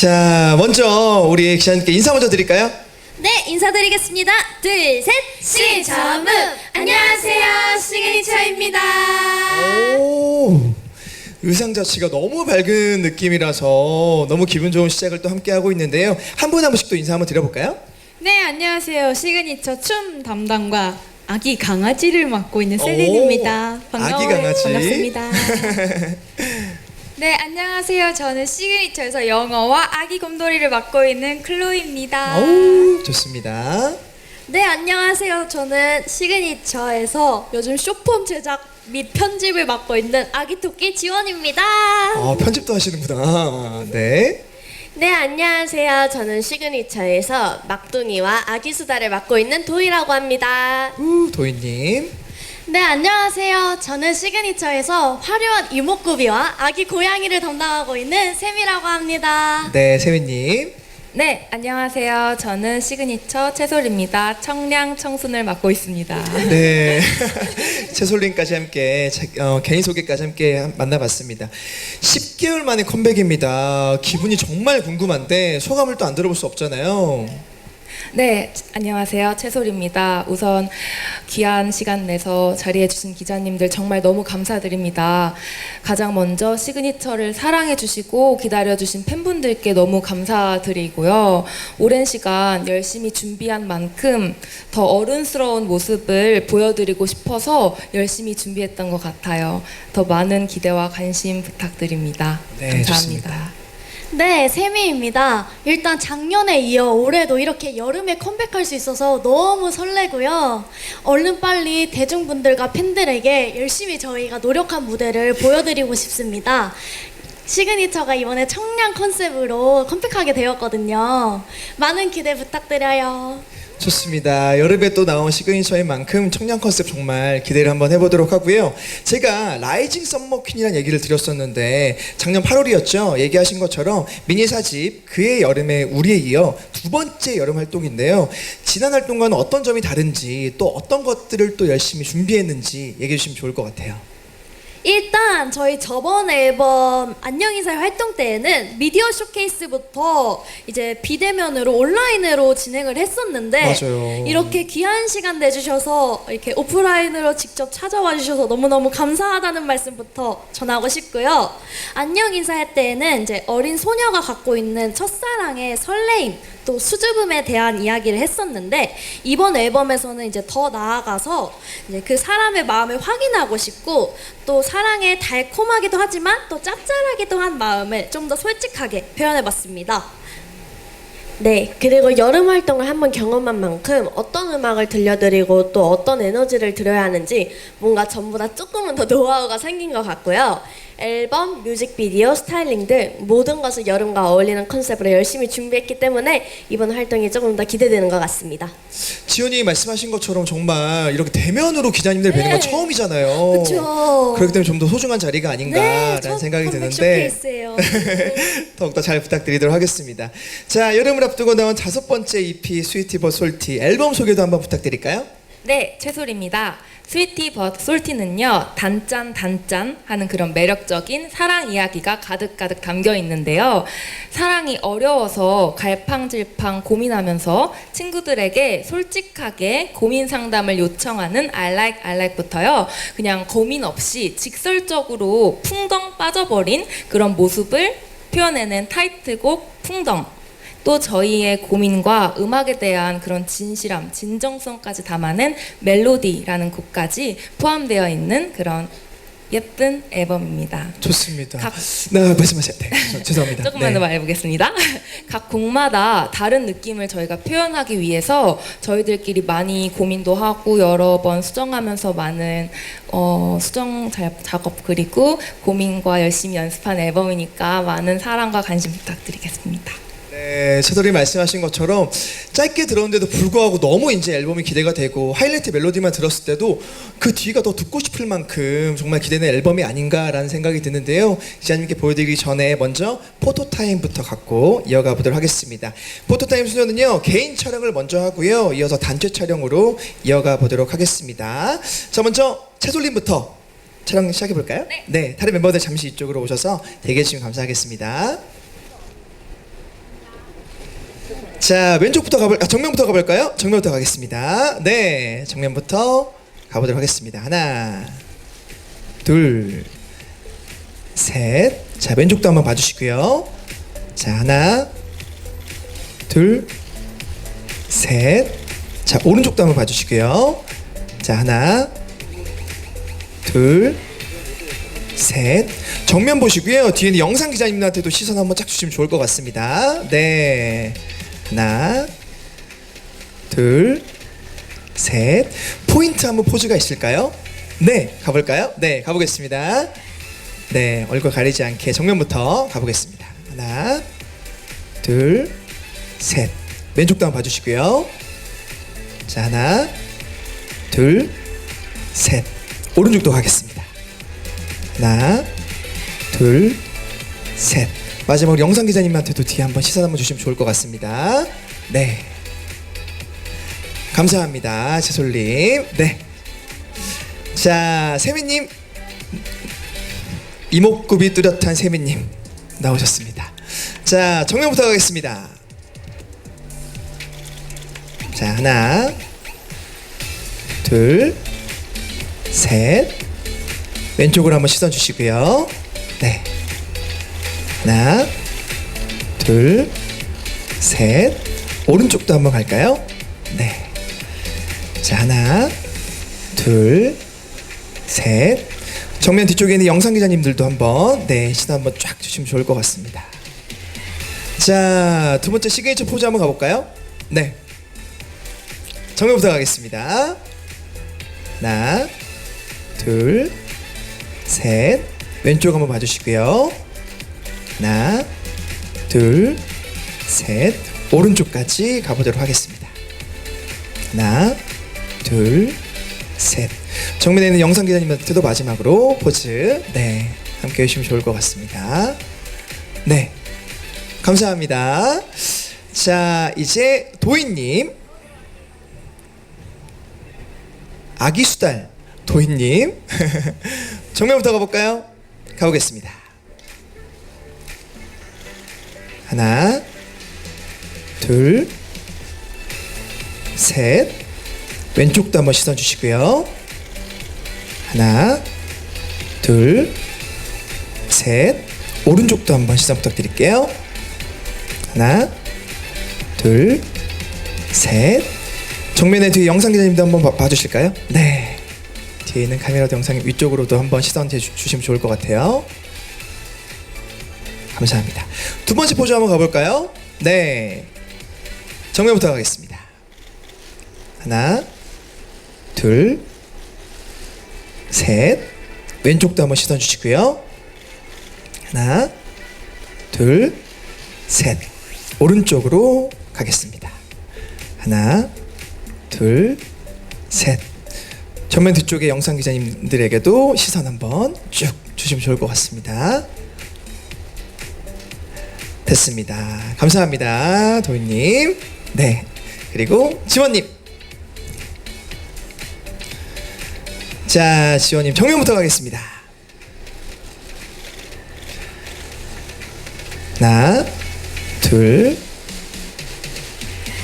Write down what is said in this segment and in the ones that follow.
자, 먼저 우리 기자님께 인사 먼저 드릴까요? 네, 인사드리겠습니다. 둘, 셋. 시저무. 안녕하세요. 시그니처입니다. 오, 의상 자체가 너무 밝은 느낌이라서 너무 기분 좋은 시작을 또 함께 하고 있는데요. 한 분 한 분씩 또 인사 한번 드려볼까요? 네, 안녕하세요. 시그니처 춤 담당과 아기 강아지를 맡고 있는 셀린입니다. 오, 반가워요. 아기 강아지. 반갑습니다. 네, 안녕하세요. 저는 시그니처에서 영어와 아기 곰돌이를 맡고 있는 클로이입니다. 오, 좋습니다. 네, 안녕하세요. 저는 시그니처에서 요즘 쇼폼 제작 및 편집을 맡고 있는 아기 토끼 지원입니다. 아, 편집도 하시는구나. 네. 네, 안녕하세요. 저는 시그니처에서 막둥이와 아기 수다를 맡고 있는 도희라고 합니다. 우, 도희님. 네, 안녕하세요. 저는 시그니처에서 화려한 이목구비와 아기 고양이를 담당하고 있는 샘이라고 합니다. 네, 세미님. 네, 안녕하세요. 저는 시그니처 채솔입니다. 청량 청순을 맡고 있습니다. 네. 채솔님까지 함께 자- 어, 개인 소개까지 함께 한- 만나봤습니다. 10개월 만에 컴백입니다. 기분이 정말 궁금한데 소감을 또 안 들어볼 수 없잖아요. 네, 안녕하세요. 채솔입니다. 우선 귀한 시간 내서 자리해주신 기자님들 정말 너무 감사드립니다. 가장 먼저 시그니처를 사랑해주시고 기다려주신 팬분들께 너무 감사드리고요. 오랜 시간 열심히 준비한 만큼 더 어른스러운 모습을 보여드리고 싶어서 열심히 준비했던 것 같아요. 더 많은 기대와 관심 부탁드립니다. 네, 감사합니다. 좋습니다. 네, 세미입니다. 일단 작년에 이어 올해도 이렇게 여름에 컴백할 수 있어서 너무 설레고요. 얼른 빨리 대중분들과 팬들에게 열심히 저희가 노력한 무대를 보여드리고 싶습니다. 시그니처가 이번에 청량 컨셉으로 컴백하게 되었거든요. 많은 기대 부탁드려요. 좋습니다. 여름에 또 나온 시그니처인 만큼 청량 컨셉 정말 기대를 한번 해보도록 하고요. 제가 라이징 썸머 퀸이라는 얘기를 드렸었는데 작년 8월이었죠. 얘기하신 것처럼 미니 사집 그의 여름에 우리에 이어 두 번째 여름 활동인데요. 지난 활동과는 어떤 점이 다른지 또 어떤 것들을 또 열심히 준비했는지 얘기해 주시면 좋을 것 같아요. 일단 저희 저번 앨범 안녕인사의 활동 때에는 미디어 쇼케이스부터 이제 비대면으로 온라인으로 진행을 했었는데 맞아요. 이렇게 귀한 시간 내주셔서 이렇게 오프라인으로 직접 찾아와 주셔서 너무너무 감사하다는 말씀부터 전하고 싶고요. 안녕 인사할 때에는 이제 어린 소녀가 갖고 있는 첫사랑의 설레임 또 수줍음에 대한 이야기를 했었는데 이번 앨범에서는 이제 더 나아가서 이제 그 사람의 마음을 확인하고 싶고 또 사랑에 달콤하기도 하지만 또 짭짤하기도 한 마음을 좀 더 솔직하게 표현해봤습니다. 네, 그리고 여름 활동을 한번 경험한 만큼 어떤 음악을 들려드리고 또 어떤 에너지를 들어야 하는지 뭔가 전보다 조금은 더 노하우가 생긴 것 같고요. 앨범, 뮤직비디오, 스타일링 등 모든 것을 여름과 어울리는 컨셉으로 열심히 준비했기 때문에 이번 활동이 조금 더 기대되는 것 같습니다. 지연이 말씀하신 것처럼 정말 이렇게 대면으로 기자님들 뵈는 건 네. 처음이잖아요. 그쵸. 그렇기 때문에 좀 더 소중한 자리가 아닌가라는 첫 생각이 드는데 쇼케이스예요. 더욱더 잘 부탁드리도록 하겠습니다. 자, 여름을 앞두고 나온 다섯 번째 EP 스위티버 솔티 앨범 소개도 한번 부탁드릴까요? 네, 채솔입니다. 스위티 버드 솔티는요, 단짠 단짠 하는 그런 매력적인 사랑 이야기가 가득가득 담겨 있는데요. 사랑이 어려워서 갈팡질팡 고민하면서 친구들에게 솔직하게 고민 상담을 요청하는 I like부터요, 그냥 고민 없이 직설적으로 풍덩 빠져버린 그런 모습을 표현해낸 타이틀곡 풍덩. 또 저희의 고민과 음악에 대한 그런 진실함, 진정성까지 담아낸 멜로디라는 곡까지 포함되어 있는 그런 예쁜 앨범입니다. 좋습니다. 각- 네, 말씀하세요. 네, 저- 죄송합니다. 조금만 더 네. 말해보겠습니다. 각 곡마다 다른 느낌을 저희가 표현하기 위해서 저희들끼리 많이 고민도 하고 여러 번 수정하면서 많은 어, 수정 자- 작업 그리고 고민과 열심히 연습한 앨범이니까 많은 사랑과 관심 부탁드리겠습니다. 네, 채돌이 말씀하신 것처럼 짧게 들었는데도 불구하고 너무 이제 앨범이 기대가 되고 하이라이트 멜로디만 들었을 때도 그 뒤가 더 듣고 싶을 만큼 정말 기대되는 앨범이 아닌가라는 생각이 드는데요. 기자님께 보여드리기 전에 먼저 포토타임부터 갖고 이어가 보도록 하겠습니다. 포토타임 순서는요, 개인 촬영을 먼저 하고요. 이어서 단체 촬영으로 이어가 보도록 하겠습니다. 자, 먼저 채솔님부터 촬영 시작해 볼까요? 네. 다른 멤버들 잠시 이쪽으로 오셔서 대기해 주시면 감사하겠습니다. 자 왼쪽부터 가볼 아, 정면부터 가볼까요? 정면부터 가겠습니다. 네 정면부터 가보도록 하겠습니다. 하나 둘 셋 자 왼쪽도 한번 봐주시고요. 자 하나 둘 셋 자 오른쪽도 한번 봐주시고요. 자 하나 둘 셋 정면 보시고요. 뒤에는 영상 기자님들한테도 시선 한번 쫙 주시면 좋을 것 같습니다. 네 하나 둘 셋 포인트 한번 포즈가 있을까요? 네 가볼까요? 네 가보겠습니다. 네 얼굴 가리지 않게 정면부터 가보겠습니다. 하나 둘 셋 왼쪽도 한번 봐주시고요. 자 하나 둘 셋 오른쪽도 가겠습니다. 하나 둘 셋 마지막으로 영상 기자님한테도 뒤에 한번 시선 한번 주시면 좋을 것 같습니다. 네 감사합니다 채솔님 네 자 세미님 이목구비 뚜렷한 세미님 나오셨습니다. 자 정면부터 가겠습니다. 자 하나 둘 셋 왼쪽으로 한번 시선 주시고요. 네. 하나, 둘, 셋. 오른쪽도 한번 갈까요? 네. 자, 하나, 둘, 셋. 정면 뒤쪽에 있는 영상 기자님들도 한번 네 시선 한번 쫙 주시면 좋을 것 같습니다. 자, 두 번째 시그니처 포즈 한번 가볼까요? 네. 정면부터 가겠습니다. 하나, 둘, 셋 왼쪽 한번 봐주시고요 하나 둘 셋. 오른쪽까지 가보도록 하겠습니다. 하나 둘 셋. 정면에 있는 영상 기자님한테도 마지막으로 포즈. 네 함께 해주시면 좋을 것 같습니다. 네 감사합니다. 자 이제 도희님. 아기 수달 도희님. 정면부터 가볼까요? 가보겠습니다. 하나, 둘, 셋. 왼쪽도 한번 시선 주시고요. 하나, 둘, 셋. 오른쪽도 한번 시선 부탁드릴게요. 하나, 둘, 셋. 정면에 뒤에 영상 기자님도 한번 봐, 봐주실까요? 네. 뒤에 있는 카메라도 영상 위쪽으로도 한번 시선 대 주시면 좋을 것 같아요. 감사합니다. 두 번째 포즈 한번 가볼까요? 네. 정면부터 가겠습니다. 하나, 둘, 셋. 왼쪽도 한번 시선 주시고요. 하나, 둘, 셋. 오른쪽으로 가겠습니다. 하나, 둘, 셋. 전면 뒤쪽에 영상 기자님들에게도 시선 한번 쭉 주시면 좋을 것 같습니다. 됐습니다. 감사합니다, 도희님. 네. 그리고 지원님. 자, 지원님 정면부터 가겠습니다. 하나, 둘,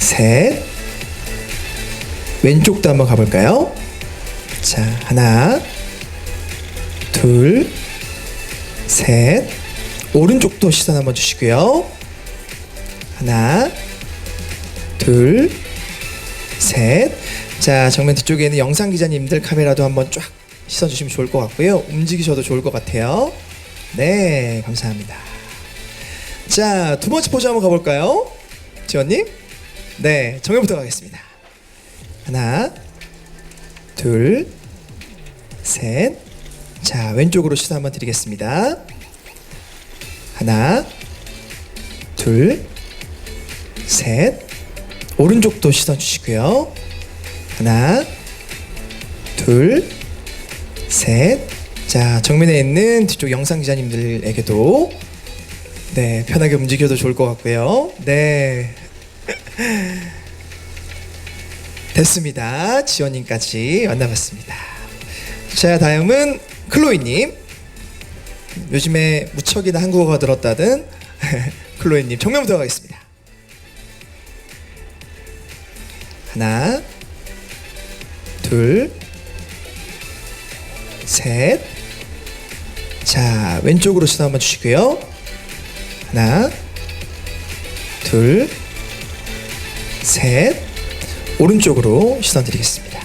셋. 왼쪽도 한번 가볼까요? 자, 하나, 둘, 셋. 오른쪽도 시선 한번 주시고요. 하나, 둘, 셋. 자, 정면 뒤쪽에 있는 영상 기자님들 카메라도 한번 쫙 시선 주시면 좋을 것 같고요. 움직이셔도 좋을 것 같아요. 네, 감사합니다. 자, 두 번째 포즈 한번 가볼까요? 지원님? 네, 정면부터 가겠습니다. 하나, 둘, 셋. 자, 왼쪽으로 시선 한번 드리겠습니다. 하나, 둘, 셋. 오른쪽도 시선 주시고요. 하나, 둘, 셋. 자, 정면에 있는 뒤쪽 영상 기자님들에게도 네, 편하게 움직여도 좋을 것 같고요. 네. 됐습니다. 지원님까지 만나봤습니다. 자, 다음은 클로이님. 요즘에 무척이나 한국어가 들었다던 클로이님 정면부터 가겠습니다. 하나, 둘, 셋. 자, 왼쪽으로 시선 한번 주시고요. 하나, 둘, 셋. 오른쪽으로 시선 드리겠습니다.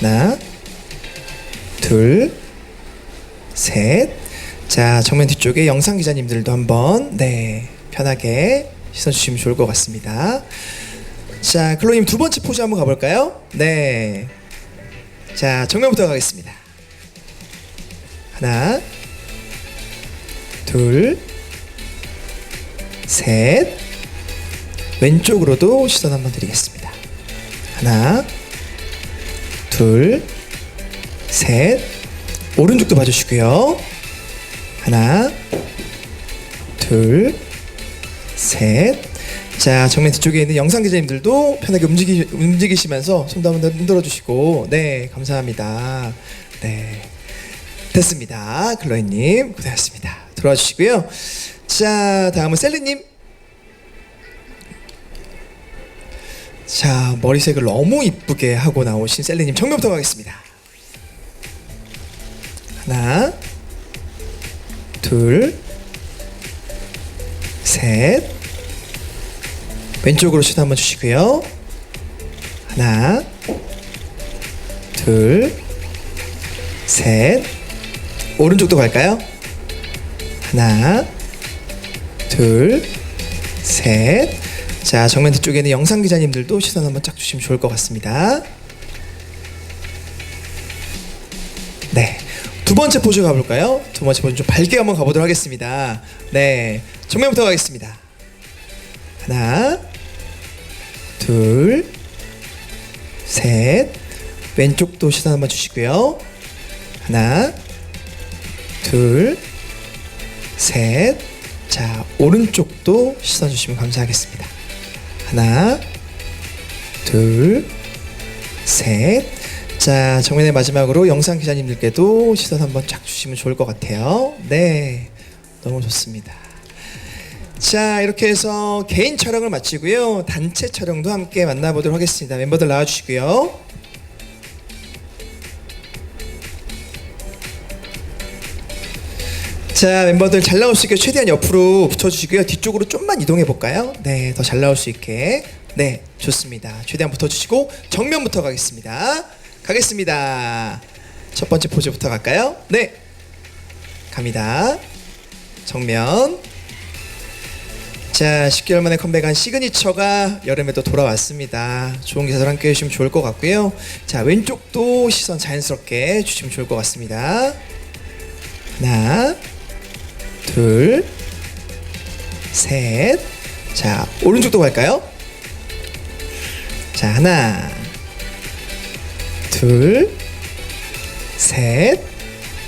하나, 둘, 셋. 자, 정면 뒤쪽에 영상 기자님들도 한번 네 편하게 시선 주시면 좋을 것 같습니다. 자, 클로님 두 번째 포즈 한번 가볼까요? 네. 자, 정면부터 가겠습니다. 하나, 둘, 셋. 왼쪽으로도 시선 한번 드리겠습니다. 하나, 둘, 셋. 오른쪽도 봐주시고요. 하나, 둘, 셋. 자, 정면 뒤쪽에 있는 영상 기자님들도 편하게 움직이, 움직이시면서 손도 한번 흔들어 주시고, 네, 감사합니다. 네. 됐습니다. 클로이님, 고생하셨습니다. 들어와 주시고요. 자, 다음은 셀리님. 자, 머리색을 너무 이쁘게 하고 나오신 셀리님 정면부터 가겠습니다. 하나, 둘, 셋. 왼쪽으로 시도 한번 주시고요. 하나, 둘, 셋. 오른쪽도 갈까요? 하나, 둘, 셋. 자, 정면 뒤쪽에는 영상 기자님들도 시선 한번 쫙 주시면 좋을 것 같습니다. 번째 포즈 가볼까요? 두 번째 포즈 좀 밝게 한번 가보도록 하겠습니다. 네. 정면부터 가겠습니다. 하나, 둘, 셋. 왼쪽도 시선 한번 주시고요. 하나, 둘, 셋. 자, 오른쪽도 시선 주시면 감사하겠습니다. 하나, 둘, 셋. 자, 정면의 마지막으로 영상 기자님들께도 시선 한번 쫙 주시면 좋을 것 같아요. 네. 너무 좋습니다. 자, 이렇게 해서 개인 촬영을 마치고요. 단체 촬영도 함께 만나보도록 하겠습니다. 멤버들 나와주시고요. 자, 멤버들 잘 나올 수 있게 최대한 옆으로 붙여주시고요. 뒤쪽으로 좀만 이동해 볼까요? 네, 더 잘 나올 수 있게. 네, 좋습니다. 최대한 붙어주시고 정면부터 가겠습니다. 가겠습니다. 첫 번째 포즈부터 갈까요? 네, 갑니다. 정면. 자, 10개월 만에 컴백한 시그니처가 여름에도 돌아왔습니다. 좋은 기사들 함께 해주시면 좋을 것 같고요. 자, 왼쪽도 시선 자연스럽게 주시면 좋을 것 같습니다. 하나, 둘, 셋. 자, 오른쪽도 갈까요? 자, 하나, 둘, 셋.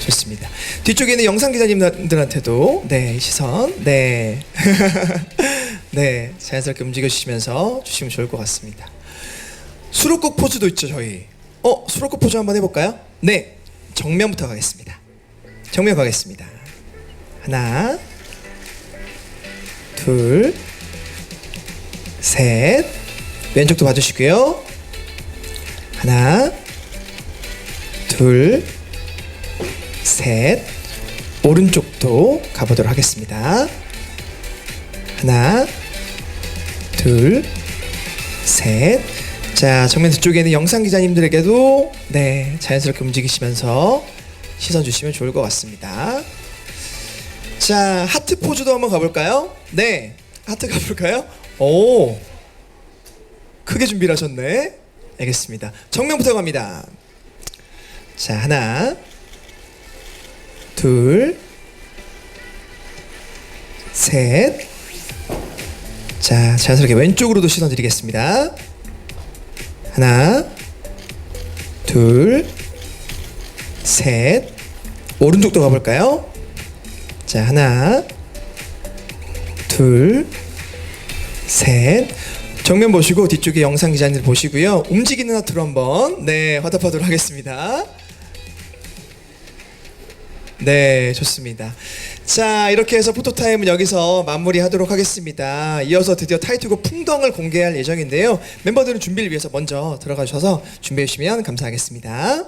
좋습니다. 뒤쪽에 있는 영상 기자님들한테도 네 시선 네 네, 자연스럽게 움직여 주시면서 주시면 좋을 것 같습니다. 수록곡 포즈도 있죠 저희. 어 수록곡 포즈 한번 해볼까요? 네 정면부터 가겠습니다. 정면 가겠습니다. 하나, 둘, 셋. 왼쪽도 봐주시고요. 하나, 둘, 셋. 오른쪽도 가보도록 하겠습니다. 하나, 둘, 셋. 자, 정면 뒤쪽에 있는 영상 기자님들에게도 네, 자연스럽게 움직이시면서 시선 주시면 좋을 것 같습니다. 자, 하트 포즈도 한번 가볼까요? 네, 하트 가볼까요? 오, 크게 준비를 하셨네. 알겠습니다. 정면부터 갑니다. 자, 하나, 둘, 셋. 자, 자연스럽게 왼쪽으로도 시선 드리겠습니다. 하나, 둘, 셋. 오른쪽도 가볼까요? 자, 하나, 둘, 셋. 정면 보시고 뒤쪽에 영상 기자님들 보시고요. 움직이는 하트로 한번 네 화답하도록 하겠습니다. 네, 좋습니다. 자, 이렇게 해서 포토타임은 여기서 마무리하도록 하겠습니다. 이어서 드디어 타이틀곡 풍덩을 공개할 예정인데요. 멤버들은 준비를 위해서 먼저 들어가 주셔서 준비해 주시면 감사하겠습니다.